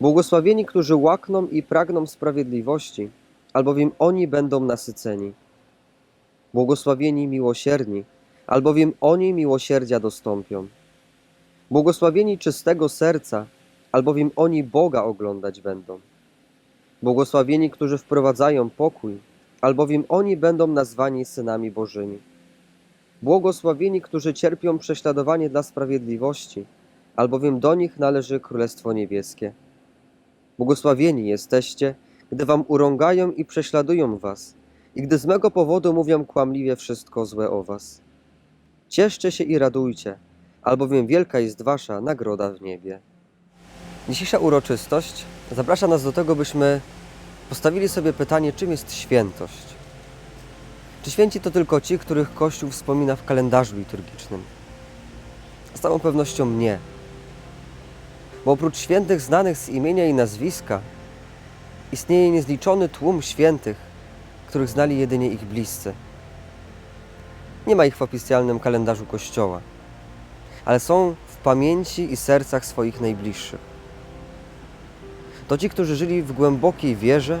Błogosławieni, którzy łakną i pragną sprawiedliwości, albowiem oni będą nasyceni. Błogosławieni miłosierni, albowiem oni miłosierdzia dostąpią. Błogosławieni czystego serca, albowiem oni Boga oglądać będą. Błogosławieni, którzy wprowadzają pokój, albowiem oni będą nazwani synami Bożymi. Błogosławieni, którzy cierpią prześladowanie dla sprawiedliwości, albowiem do nich należy Królestwo Niebieskie. Błogosławieni jesteście, gdy wam urągają i prześladują was, i gdy z mego powodu mówią kłamliwie wszystko złe o was. Cieszcie się i radujcie, albowiem wielka jest wasza nagroda w niebie. Dzisiejsza uroczystość zaprasza nas do tego, byśmy postawili sobie pytanie, czym jest świętość. Czy święci to tylko ci, których Kościół wspomina w kalendarzu liturgicznym? Z całą pewnością nie. Bo oprócz świętych znanych z imienia i nazwiska, istnieje niezliczony tłum świętych, których znali jedynie ich bliscy. Nie ma ich w oficjalnym kalendarzu Kościoła, ale są w pamięci i sercach swoich najbliższych. To ci, którzy żyli w głębokiej wierze,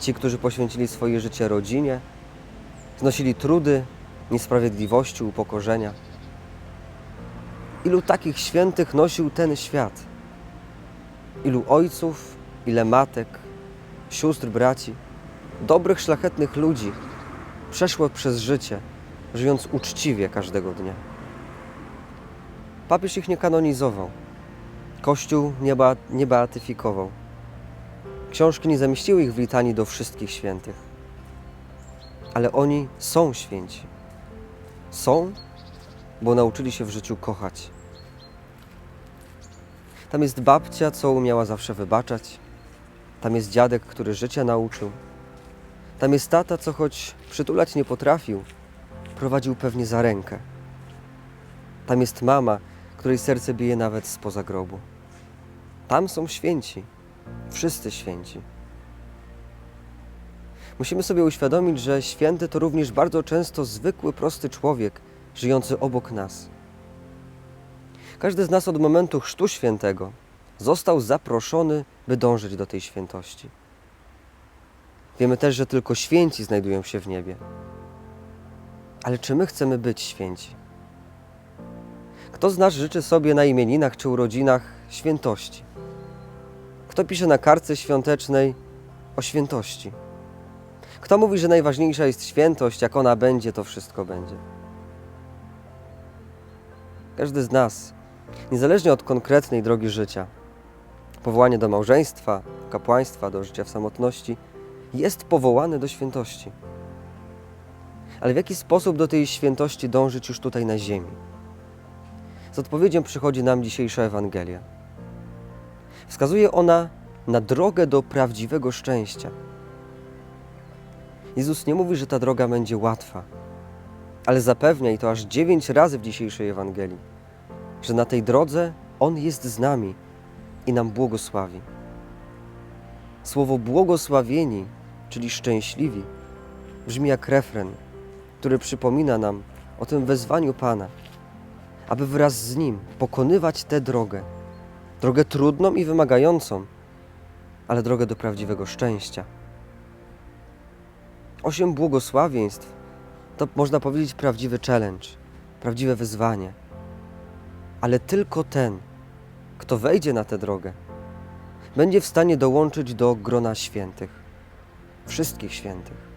ci, którzy poświęcili swoje życie rodzinie, znosili trudy, niesprawiedliwości, upokorzenia. Ilu takich świętych nosił ten świat? Ilu ojców, ile matek, sióstr, braci, dobrych, szlachetnych ludzi przeszło przez życie, żyjąc uczciwie każdego dnia. Papież ich nie kanonizował, Kościół nie, ba- nie beatyfikował. Książki nie zamieściły ich w litanii do wszystkich świętych. Ale oni są święci. Są, bo nauczyli się w życiu kochać. Tam jest babcia, co umiała zawsze wybaczać. Tam jest dziadek, który życia nauczył. Tam jest tata, co choć przytulać nie potrafił, prowadził pewnie za rękę. Tam jest mama, której serce bije nawet spoza grobu. Tam są święci, wszyscy święci. Musimy sobie uświadomić, że święty to również bardzo często zwykły, prosty człowiek żyjący obok nas. Każdy z nas od momentu chrztu świętego został zaproszony, by dążyć do tej świętości. Wiemy też, że tylko święci znajdują się w niebie. Ale czy my chcemy być święci? Kto z nas życzy sobie na imieninach czy urodzinach świętości? Kto pisze na kartce świątecznej o świętości? Kto mówi, że najważniejsza jest świętość, jak ona będzie, to wszystko będzie? Każdy z nas, niezależnie od konkretnej drogi życia, powołanie do małżeństwa, kapłaństwa, do życia w samotności, jest powołany do świętości. Ale w jaki sposób do tej świętości dążyć już tutaj na ziemi? Z odpowiedzią przychodzi nam dzisiejsza Ewangelia. Wskazuje ona na drogę do prawdziwego szczęścia. Jezus nie mówi, że ta droga będzie łatwa, ale zapewnia i to aż dziewięć razy w dzisiejszej Ewangelii, że na tej drodze On jest z nami i nam błogosławi. Słowo błogosławieni, czyli szczęśliwi, brzmi jak refren, który przypomina nam o tym wezwaniu Pana, aby wraz z Nim pokonywać tę drogę, drogę trudną i wymagającą, ale drogę do prawdziwego szczęścia. Osiem błogosławieństw to można powiedzieć prawdziwy challenge, prawdziwe wyzwanie. Ale tylko ten, kto wejdzie na tę drogę, będzie w stanie dołączyć do grona świętych, wszystkich świętych.